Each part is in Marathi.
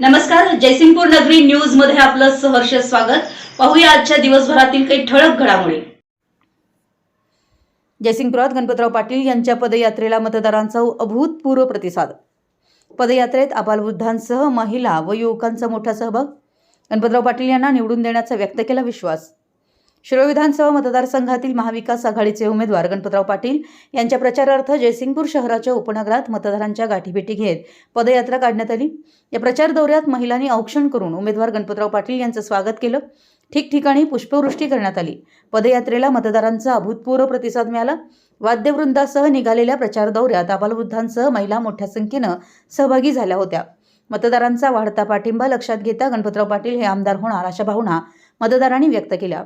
नमस्कार जयसिंगपूर नगरी न्यूजमध्ये आपलं सहर्ष स्वागत. पाहूया आजच्या दिवसभरातील काही ठळक घडामोडी. जयसिंगपुरात गणपतराव पाटील यांच्या पदयात्रेला मतदारांचा हो अभूतपूर्व प्रतिसाद. पदयात्रेत आबालवृद्धांसह महिला व युवकांचा मोठा सहभाग. गणपतराव पाटील यांना निवडून देण्याचा व्यक्त केला विश्वास. शिरोळ विधानसभा मतदारसंघातील महाविकास आघाडीचे उमेदवार गणपतराव पाटील यांच्या प्रचारार्थ जयसिंगपूर शहराच्या उपनगरात मतदारांच्या गाठीभेटी घेत पदयात्रा काढण्यात आली. या प्रचार दौऱ्यात महिलांनी औक्षण करून उमेदवार गणपतराव पाटील यांचं स्वागत केलं. ठिकठिकाणी पुष्पवृष्टी करण्यात आली. पदयात्रेला मतदारांचा अभूतपूर्व प्रतिसाद मिळाला. वाद्यवृंदासह निघालेल्या प्रचार दौऱ्यात आबालवृद्धांसह महिला मोठ्या संख्येनं सहभागी झाल्या होत्या. मतदारांचा वाढता पाठिंबा लक्षात घेता गणपतराव पाटील हे आमदार होणार अशा भावना मतदारांनी व्यक्त केल्या.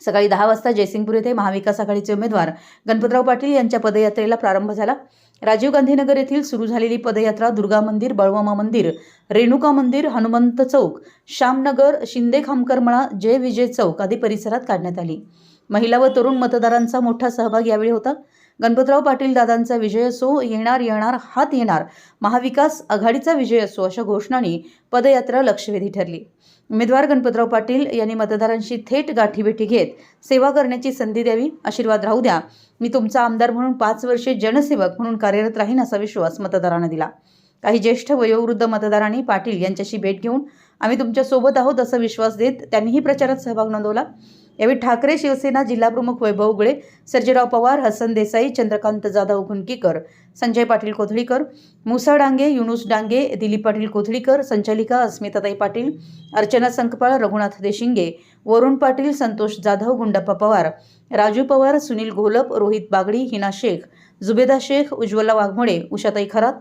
सकाळी दहा वाजता जयसिंगपूर येथे महाविकास आघाडीचे उमेदवार गणपतराव पाटील यांच्या पदयात्रेला प्रारंभ झाला. राजीव गांधीनगर येथील सुरू झालेली पदयात्रा दुर्गा मंदिर बळवामा मंदिर रेणुका मंदिर हनुमंत चौक श्यामनगर शिंदे खामकरमळा जय विजय चौक आदी परिसरात काढण्यात आली. महिला व तरुण मतदारांचा मोठा सहभाग यावेळी होता. गणपतराव पाटील दादांचा विजय असो येणार येणार हात येणार महाविकास आघाडीचा विजय असो अशा घोषणांनी पदयात्रा लक्षवेधी ठरली. उमेदवार गणपतराव पाटील यांनी मतदारांशी थेट गाठीभेटी घेत सेवा करण्याची संधी द्यावी आशीर्वाद राहू द्या. मी तुमचा आमदार म्हणून पाच वर्षे जनसेवक म्हणून कार्यरत राहीन असा विश्वास मतदारांना दिला. काही ज्येष्ठ वयोवृद्ध मतदारांनी पाटील यांच्याशी भेट घेऊन आम्ही तुमच्यासोबत आहोत असा विश्वास देत त्यांनीही प्रचारात सहभाग नोंदवला. यावेळी ठाकरे शिवसेना जिल्हाप्रमुख वैभव उगळे सर्जेराव पवार हसन देसाई चंद्रकांत जाधव घुणकीकर संजय पाटील कोथळीकर मुसा डांगे युनुस डांगे दिलीप पाटील कोथळीकर संचालिका अस्मिताताई पाटील अर्चना संकपाळ रघुनाथ देशिंगे वरुण पाटील संतोष जाधव गुंडप्पा पवार राजू पवार सुनील घोलप रोहित बागडी हिना शेख जुबेदा शेख उज्ज्वला वाघमोडे उषाताई खरात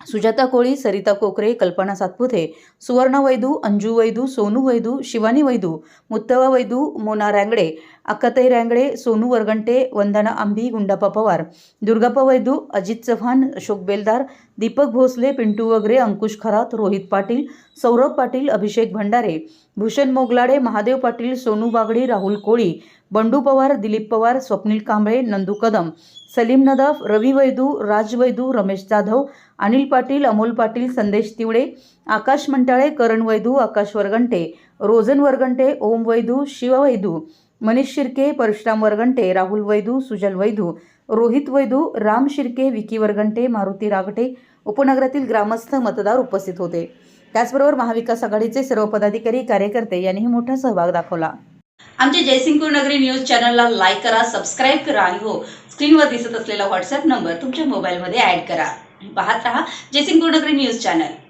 सुजाता कोळी सरिता कोकरे कल्पना सातपुते सुवर्णा वैदू अंजू वैदू सोनू वैदू शिवानी वैदू मुत्तवा वैदू मोना रँगडे अक्काताई रँगडे सोनू वरगंटे वंदना आंबी गुंडापा पवार दुर्गाप्पा वैदू अजित चव्हाण अशोक बेलदार दीपक भोसले पिंटू वगरे अंकुश खरात रोहित पाटील सौरभ पाटील अभिषेक भंडारे भूषण मोगलाडे महादेव पाटील सोनू बागडी राहुल कोळी बंडू पवार दिलीप पवार स्वप्नील कांबळे नंदू कदम सलीम नदाफ रवी वैदू राज वैदू रमेश जाधव अनिल पाटील अमोल पाटील संदेश तिवडे आकाश मंटाळे करण वैदू आकाश वरगंटे रोजन वरगंटे ओम वैदू शिव वैदू मनीष शिर्के परशुराम वरगंटे राहुल वैदू सुजल वैदू रोहित वैदू राम शिर्के विकी वरगंटे मारुती रागटे उपनगरातील ग्रामस्थ मतदार उपस्थित होते. त्याचबरोबर महाविकास आघाडीचे सर्व पदाधिकारी कार्यकर्ते यांनीही मोठा सहभाग दाखवला. आमच्या जयसिंगपूर नगरी न्यूज चॅनलला लाईक करा सबस्क्राईब करा आणि हो स्क्रीनवर दिसत असलेला व्हॉट्सअप नंबर तुमच्या मोबाईलमध्ये ऍड करा. पाहत रहा. जयसिंग नगरी न्यूज चॅनल.